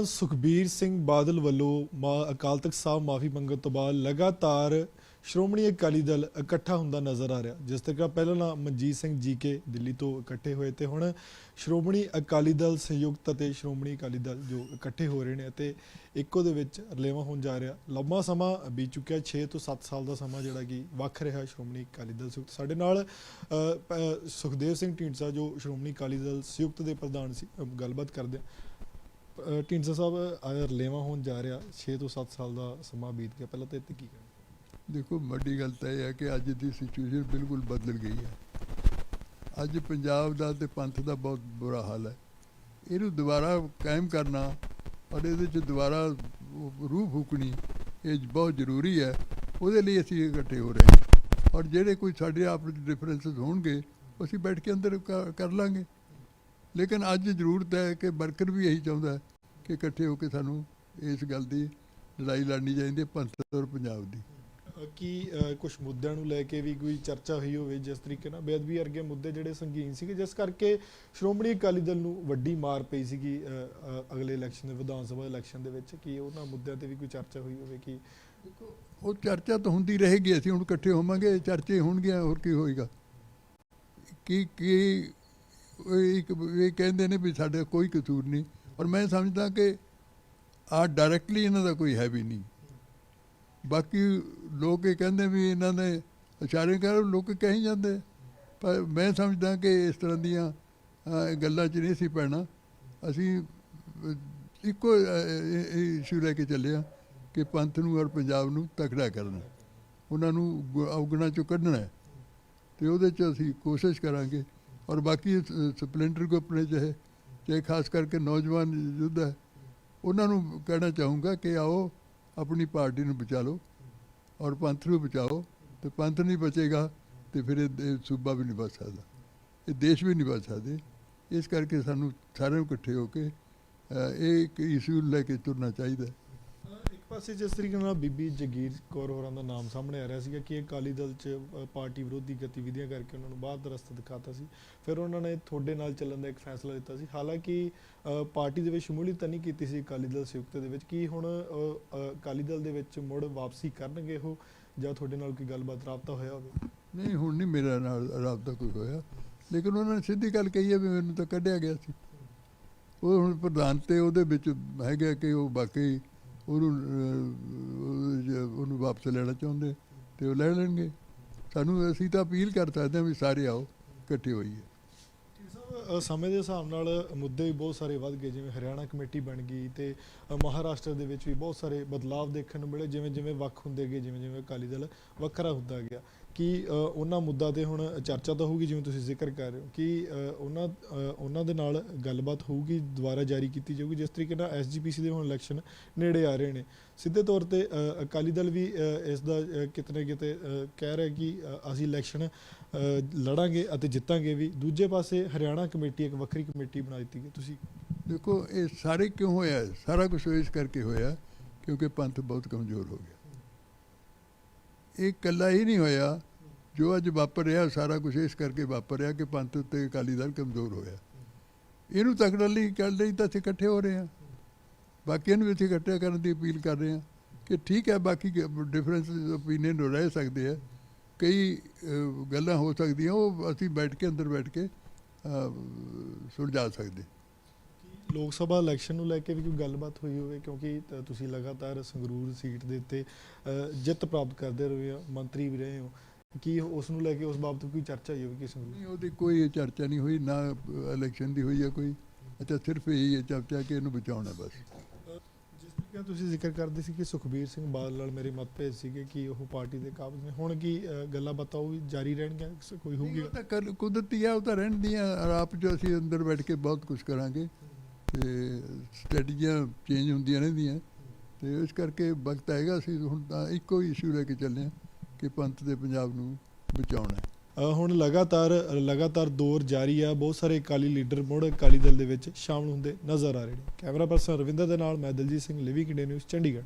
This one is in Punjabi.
ਸੁਖਬੀਰ ਸਿੰਘ ਬਾਦਲ ਵੱਲੋਂ ਮਾ ਅਕਾਲ ਤਖਤ ਸਾਹਿਬ ਮਾਫੀ ਮੰਗਣ ਤੋਂ ਬਾਅਦ ਲਗਾਤਾਰ ਸ਼੍ਰੋਮਣੀ ਅਕਾਲੀ ਦਲ ਇਕੱਠਾ ਹੁੰਦਾ ਨਜ਼ਰ ਆ ਰਿਹਾ, ਜਿਸ ਤਰ੍ਹਾਂ ਪਹਿਲਾਂ ਨਾ ਮਨਜੀਤ ਸਿੰਘ ਜੀ ਕੇ ਦਿੱਲੀ ਤੋਂ ਇਕੱਠੇ ਹੋਏ ਤੇ ਹੁਣ ਸ਼੍ਰੋਮਣੀ ਅਕਾਲੀ ਦਲ ਸੰਯੁਕਤ ਅਤੇ ਸ਼੍ਰੋਮਣੀ ਅਕਾਲੀ ਦਲ ਜੋ ਇਕੱਠੇ ਹੋ ਰਹੇ ਨੇ ਅਤੇ ਇੱਕੋ ਦੇ ਵਿੱਚ ਰਲੇਵਾਂ ਹੋਣ ਜਾ ਰਿਹਾ। ਲੰਮਾ ਸਮਾਂ ਬੀਤ ਚੁੱਕਿਆ 6 ਤੋਂ 7 ਸਾਲ ਦਾ ਸਮਾਂ ਜਿਹੜਾ ਕਿ ਵੱਖ ਰਿਹਾ ਸ਼੍ਰੋਮਣੀ ਅਕਾਲੀ ਦਲ ਸੰਯੁਕਤ। ਸਾਡੇ ਨਾਲ ਸੁਖਦੇਵ ਸਿੰਘ ਢੀਂਡਸਾ ਜੋ ਸ਼੍ਰੋਮਣੀ ਅਕਾਲੀ ਦਲ ਸੰਯੁਕਤ ਦੇ ਪ੍ਰਧਾਨ ਸੀ ਗੱਲਬਾਤ ਕਰਦੇ ਹਾਂ ਢੀਂਡਸਾ ਸਾਹਿਬ ਅ, ਰਲੇਵਾਂ ਹੋਣ ਜਾ ਰਿਹਾ 6 ਤੋਂ 7 ਸਾਲ ਦਾ ਸਮਾਂ ਬੀਤ ਗਿਆ। ਪਹਿਲਾਂ ਤਾਂ ਇੱਥੇ ਕੀ ਕਹਿਣਾ ਦੇਖੋ ਵੱਡੀ ਗੱਲ ਤਾਂ ਇਹ ਹੈ ਕਿ ਅੱਜ ਦੀ ਸਿਚੁਏਸ਼ਨ ਬਿਲਕੁਲ ਬਦਲ ਗਈ ਹੈ। ਅੱਜ ਪੰਜਾਬ ਦਾ ਤੇ ਪੰਥ ਦਾ ਬਹੁਤ ਬੁਰਾ ਹਾਲ ਹੈ। ਇਹਨੂੰ ਦੁਬਾਰਾ ਕਾਇਮ ਕਰਨਾ ਔਰ ਇਹਦੇ 'ਚ ਦੁਬਾਰਾ ਰੂਹ ਫੂਕਣੀ ਇਹ ਬਹੁਤ ਜ਼ਰੂਰੀ ਹੈ। ਉਹਦੇ ਲਈ ਅਸੀਂ ਇਕੱਠੇ ਹੋ ਰਹੇ ਹਾਂ। ਔਰ ਜਿਹੜੇ ਕੋਈ ਸਾਡੇ ਆਪਸ ਡਿਫਰੈਂਸਸ ਹੋਣਗੇ ਅਸੀਂ ਬੈਠ ਕੇ ਅੰਦਰ ਕ- ਕਰ ਲਾਂਗੇ। ਲੇਕਿਨ ਅੱਜ ਜ਼ਰੂਰਤ ਹੈ ਕਿ ਵਰਕਰ ਵੀ ਇਹੀ ਚਾਹੁੰਦਾ ਕਿ ਇਕੱਠੇ ਹੋ ਕੇ ਸਾਨੂੰ ਇਸ ਗੱਲ ਦੀ ਲੜਾਈ ਲੜਨੀ ਚਾਹੀਦੀ ਹੈ ਪੰਥ ਔਰ ਪੰਜਾਬ ਦੀ। ਕੀ ਕੁਝ ਮੁੱਦਿਆਂ ਨੂੰ ਲੈ ਕੇ ਵੀ ਕੋਈ ਚਰਚਾ ਹੋਈ ਹੋਵੇ ਜਿਸ ਤਰੀਕੇ ਨਾਲ? ਬੇਅਦਬੀ ਵਰਗੇ ਮੁੱਦੇ ਜਿਹੜੇ ਸੰਗੀਨ ਸੀਗੇ ਜਿਸ ਕਰਕੇ ਸ਼੍ਰੋਮਣੀ ਅਕਾਲੀ ਦਲ ਨੂੰ ਵੱਡੀ ਮਾਰ ਪਈ ਸੀਗੀ ਅਗਲੇ ਇਲੈਕਸ਼ਨ ਦੇ ਵਿਧਾਨ ਸਭਾ ਇਲੈਕਸ਼ਨ ਦੇ ਵਿੱਚ ਕੀ ਉਹਨਾਂ ਮੁੱਦਿਆਂ ਤੇ ਵੀ ਕੋਈ ਚਰਚਾ ਹੋਈ ਹੋਵੇ ਕਿ? ਉਹ ਚਰਚਾ ਤਾਂ ਹੁੰਦੀ ਰਹੇਗੀ ਅਸੀਂ ਹੁਣ ਇਕੱਠੇ ਹੋਵਾਂਗੇ ਚਰਚੇ ਹੋਣਗੀਆਂ ਹੋਰ ਕੀ ਹੋਏਗਾ? ਕੀ ਕੀ ਇੱਕ ਇਹ ਕਹਿੰਦੇ ਨੇ ਵੀ ਸਾਡਾ ਕੋਈ ਕਸੂਰ ਨਹੀਂ। ਔਰ ਮੈਂ ਸਮਝਦਾ ਕਿ ਆ ਡਾਇਰੈਕਟਲੀ ਇਹਨਾਂ ਦਾ ਕੋਈ ਹੈ ਵੀ ਨਹੀਂ। ਬਾਕੀ ਲੋਕ ਇਹ ਕਹਿੰਦੇ ਵੀ ਇਹਨਾਂ ਨੇ ਇਸ਼ਾਰੇ ਕਰ ਲੋਕ ਕਹੀ ਜਾਂਦੇ। ਪਰ ਮੈਂ ਸਮਝਦਾ ਕਿ ਇਸ ਤਰ੍ਹਾਂ ਦੀਆਂ ਗੱਲਾਂ 'ਚ ਨਹੀਂ ਸੀ ਪੈਣਾ। ਅਸੀਂ ਇੱਕੋ ਇਸ਼ੂ ਲੈ ਕੇ ਚੱਲਿਆ ਕਿ ਪੰਥ ਨੂੰ ਔਰ ਪੰਜਾਬ ਨੂੰ ਤਕੜਾ ਕਰਨਾ ਉਹਨਾਂ ਨੂੰ ਗੁ- ਚੋਂ ਕੱਢਣਾ ਹੈ। ਤੇ ਉਹਦੇ 'ਚ ਅਸੀਂ ਕੋਸ਼ਿਸ਼ ਕਰਾਂਗੇ ਔਰ ਬਾਕੀ ਸਪਲੈਂਡਰ ਗਰੁੱਪ ਨੇ ਚਾਹੇ ਚਾਹੇ ਖਾਸ ਕਰਕੇ ਨੌਜਵਾਨ ਯੁੱਧ ਹੈ, ਉਹਨਾਂ ਨੂੰ ਕਹਿਣਾ ਚਾਹੂੰਗਾ ਕਿ ਆਓ, ਆਪਣੀ ਪਾਰਟੀ ਨੂੰ ਬਚਾ ਲਓ ਔਰ ਪੰਥ ਨੂੰ ਬਚਾਓ, ਤੇ ਪੰਥ ਨਹੀਂ ਬਚੇਗਾ ਤੇ ਫਿਰ ਇਹ ਇਹ ਸੂਬਾ ਵੀ ਨਹੀਂ ਬਚ ਸਕਦਾ, ਇਹ ਦੇਸ਼ ਵੀ ਨਹੀਂ ਬਚ ਸਕਦੇ। ਇਸ ਕਰਕੇ ਸਾਨੂੰ ਸਾਰਿਆਂ ਨੂੰ ਇਕੱਠੇ ਹੋ ਕੇ ਇਹ ਇੱਕ ਇਸ਼ੂ ਲੈ ਕੇ ਤੁਰਨਾ ਚਾਹੀਦਾ ਪਾਸੇ ਜਿਸ ਤਰੀਕੇ ਨਾਲ ਬੀਬੀ ਜਗੀਰ ਕੌਰ ਹੋਰਾਂ ਦਾ ਨਾਮ ਸਾਹਮਣੇ ਆ ਰਿਹਾ ਸੀਗਾ ਕਿ ਇਹ ਅਕਾਲੀ ਦਲ 'ਚ ਪਾਰਟੀ ਵਿਰੋਧੀ ਗਤੀਵਿਧੀਆਂ ਕਰਕੇ ਉਹਨਾਂ ਨੂੰ ਬਾਹਰ ਦਾ ਰਸਤਾ ਦਿਖਾਤਾ ਸੀ। ਫਿਰ ਉਹਨਾਂ ਨੇ ਤੁਹਾਡੇ ਨਾਲ ਚੱਲਣ ਦਾ ਇੱਕ ਫੈਸਲਾ ਲਿੱਤਾ ਸੀ। ਹਾਲਾਂਕਿ ਪਾਰਟੀ ਦੇ ਵਿੱਚ ਸ਼ਮੂਲੀਅਤ ਨਹੀਂ ਕੀਤੀ ਸੀ ਅਕਾਲੀ ਦਲ ਸੰਯੁਕਤ ਦੇ ਵਿੱਚ। ਕੀ ਹੁਣ ਅ, ਅਕਾਲੀ ਦਲ ਦੇ ਵਿੱਚ ਮੁੜ ਵਾਪਸੀ ਕਰਨਗੇ ਉਹ? ਜਾਂ ਤੁਹਾਡੇ ਨਾਲ ਕੋਈ ਗੱਲਬਾਤ ਰਾਬਤਾ ਹੋਇਆ ਹੋਵੇ? ਨਹੀਂ ਹੁਣ ਨਹੀਂ ਮੇਰੇ ਨਾਲ ਰਾਬਤਾ ਕੋਈ ਹੋਇਆ। ਲੇਕਿਨ ਉਹਨਾਂ ਨੇ ਸਿੱਧੀ ਗੱਲ ਕਹੀ ਹੈ ਵੀ ਮੈਨੂੰ ਤਾਂ ਕੱਢਿਆ ਗਿਆ ਸੀ। ਉਹ ਹੁਣ ਪ੍ਰਧਾਨ ਤੇ ਉਹਦੇ ਵਿੱਚ ਹੈਗਾ ਕਿ ਉਹ ਬਾਕੀ ਉਹਨੂੰ ਉਹਨੂੰ ਵਾਪਸ ਲੈਣਾ ਚਾਹੁੰਦੇ ਤੇ ਉਹ ਲੈ ਲੈਣਗੇ। ਸਾਨੂੰ ਅਸੀਂ ਤਾਂ ਅਪੀਲ ਕਰ ਸਕਦੇ ਹਾਂ ਵੀ ਸਾਰੇ ਆਓ, ਇਕੱਠੇ ਹੋਈਏ। ਸਮੇਂ ਦੇ ਹਿਸਾਬ ਨਾਲ ਮੁੱਦੇ ਵੀ ਬਹੁਤ ਸਾਰੇ ਵੱਧ ਗਏ, ਜਿਵੇਂ ਹਰਿਆਣਾ ਕਮੇਟੀ ਬਣ ਗਈ ਤੇ ਮਹਾਰਾਸ਼ਟਰ ਦੇ ਵਿੱਚ ਵੀ ਬਹੁਤ ਸਾਰੇ ਬਦਲਾਅ ਦੇਖਣ ਨੂੰ ਮਿਲੇ ਜਿਵੇਂ ਜਿਵੇਂ ਵੱਖ ਹੁੰਦੇ ਗਏ ਜਿਵੇਂ ਜਿਵੇਂ ਅਕਾਲੀ ਦਲ ਵੱਖਰਾ ਹੁੰਦਾ ਗਿਆ। ਕਿ ਉਹਨਾਂ ਮੁੱਦਾ ਤੇ ਹੁਣ ਚਰਚਾ ਤਾਂ ਹੋਊਗੀ ਜਿਵੇਂ ਤੁਸੀਂ ਜ਼ਿਕਰ ਕਰ ਰਹੇ ਹੋ ਕਿ ਉਹਨਾਂ ਉਹਨਾਂ ਦੇ ਨਾਲ ਗੱਲਬਾਤ ਹੋਊਗੀ ਦੁਬਾਰਾ ਜਾਰੀ ਕੀਤੀ ਜਾਊਗੀ ਜਿਸ ਤਰੀਕੇ ਨਾਲ ਐਸਜੀਪੀਸੀ ਦੇ ਹੁਣ ਇਲੈਕਸ਼ਨ ਨੇੜੇ ਆ ਰਹੇ ਨੇ। ਸਿੱਧੇ ਤੌਰ ਤੇ ਅਕਾਲੀ ਦਲ ਵੀ ਇਸ ਦਾ ਅ, ਕਿਤੇ ਨਾ ਕਿਤੇ ਕਹਿ ਰਿਹਾ ਕਿ ਅਸੀਂ ਇਲੈਕਸ਼ਨ ਲੜਾਂਗੇ ਅਤੇ ਜਿੱਤਾਂਗੇ ਵੀ। ਦੂਜੇ ਪਾਸੇ ਹਰਿਆਣਾ ਕਮੇਟੀ ਇੱਕ ਵੱਖਰੀ ਕਮੇਟੀ ਬਣਾ ਦਿੱਤੀ ਗਈ। ਤੁਸੀਂ ਦੇਖੋ ਇਹ ਸਾਰੇ ਕਿਉਂ ਹੋਇਆ? ਸਾਰਾ ਕੁਝ ਇਸ ਕਰਕੇ ਹੋਇਆ ਕਿਉਂਕਿ ਪੰਥ ਬਹੁਤ ਕਮਜ਼ੋਰ ਹੋ ਗਿਆ। ਇਹ ਇਕੱਲਾ ਹੀ ਨਹੀਂ ਹੋਇਆ। ਜੋ ਅੱਜ ਵਾਪਰ ਰਿਹਾ ਸਾਰਾ ਕੁਝ ਇਸ ਕਰਕੇ ਵਾਪਰ ਰਿਹਾ ਕਿ ਪੰਥ ਉੱਤੇ ਅਕਾਲੀ ਦਲ ਕਮਜ਼ੋਰ ਹੋਇਆ। ਇਹਨੂੰ ਤਕੜਾ ਲਈ ਕਰਨ ਲਈ ਤਾਂ ਅਸੀਂ ਇਕੱਠੇ ਹੋ ਰਹੇ ਹਾਂ। ਬਾਕੀਆਂ ਨੂੰ ਵੀ ਅਸੀਂ ਇਕੱਠੇ ਕਰਨ ਦੀ ਅਪੀਲ ਕਰ ਰਹੇ ਹਾਂ ਕਿ ਠੀਕ ਹੈ, ਬਾਕੀ ਡਿਫਰੈਂਸ ਓਪੀਨੀਅਨ ਰਹਿ ਸਕਦੇ ਆ। ਕਈ ਗੱਲਾਂ ਹੋ ਸਕਦੀਆਂ, ਉਹ ਅਸੀਂ ਬੈਠ ਕੇ, ਅੰਦਰ ਬੈਠ ਕੇ ਸੁਲਝਾ ਸਕਦੇ। ਲੋਕ ਸਭਾ ਇਲੈਕਸ਼ਨ ਨੂੰ ਲੈ ਕੇ ਵੀ ਕੋਈ ਗੱਲਬਾਤ ਹੋਈ ਹੋਵੇ ਕਿਉਂਕਿ ਤ- ਤੁਸੀਂ ਲਗਾਤਾਰ ਸੰਗਰੂਰ ਸੀਟ ਦੇ ਉੱਤੇ ਅ, ਜਿੱਤ ਪ੍ਰਾਪਤ ਕਰਦੇ ਰਹੇ ਹੋ ਮੰਤਰੀ ਵੀ ਰਹੇ ਹੋ ਕੀ ਉਸ ਨੂੰ ਲੈ ਕੇ ਉਸ ਬਾਬਤ ਕੋਈ ਚਰਚਾ ਹੋਈ ਹੋਵੇ ਕਿ ਸੰਗਰੂਰ ਨਹੀਂ ਉਹਦੀ ਕੋਈ ਚਰਚਾ ਨਹੀਂ ਹੋਈ ਨਾ ਇਲੈਕਸ਼ਨ ਦੀ ਹੋਈ ਹੈ ਕੋਈ ਅੱਛਾ ਸਿਰਫ ਇਹ ਹੈ ਚਰਚਾ ਕਿ ਇਹਨੂੰ ਬਚਾਉਣਾ ਬਸ। ਜਿਸ ਤਰੀਕੇ ਤੁਸੀਂ ਜ਼ਿਕਰ ਕਰਦੇ ਸੀ ਕਿ ਸੁਖਬੀਰ ਸਿੰਘ ਬਾਦਲ ਨਾਲ ਮੇਰੇ ਮਤਭੇਦ ਸੀਗੇ ਕਿ ਉਹ ਪਾਰਟੀ ਦੇ ਕਾਬਜ਼ ਨੇ ਹੁਣ ਕੀ ਅ, ਗੱਲਾਂ ਬਾਤਾਂ ਉਹ ਵੀ ਜਾਰੀ ਰਹਿਣਗੀਆਂ ਕੋਈ ਨਹੀਂ, ਹੋਊਗੀ? ਉਹ ਤਾਂ ਕਰ- ਕੁਦਰਤੀ ਹੈ ਉਹ ਤਾਂ ਰਹਿਣ ਦੀਆਂ ਔਰ ਆਪ ਜੋ ਅਸੀਂ ਅੰਦਰ ਬੈਠ ਕੇ ਬਹੁਤ ਕੁਝ ਕਰਾਂਗੇ। ਤੇ ਸਟ੍ਰੈਟਜੀਆਂ ਚੇਂਜ ਹੁੰਦੀਆਂ ਰਹਿੰਦੀਆਂ। ਤੇ ਇਸ ਕਰਕੇ ਵਕਤ ਆਏਗਾ ਅਸੀਂ ਹੁਣ ਤਾਂ ਇੱਕੋ ਹੀ ਇਸ਼ੂ ਲੈ ਕੇ ਚੱਲੇ ਹਾਂ ਕਿ ਪੰਥ ਦੇ ਪੰਜਾਬ ਨੂੰ ਬਚਾਉਣਾ ਹੈ। ਹੁਣ ਲਗਾਤਾਰ ਲਗਾਤਾਰ ਦੌਰ ਜਾਰੀ ਆ। ਬਹੁਤ ਸਾਰੇ ਅਕਾਲੀ ਲੀਡਰ ਮੁੜ ਅਕਾਲੀ ਦਲ ਦੇ ਵਿੱਚ ਸ਼ਾਮਲ ਹੁੰਦੇ ਨਜ਼ਰ ਆ ਰਹੇ ਨੇ। ਕੈਮਰਾ ਪਰਸਨ ਰਵਿੰਦਰ ਦੇ ਨਾਲ ਮੈਂ Daljit Singh, living India news, Chandigarh.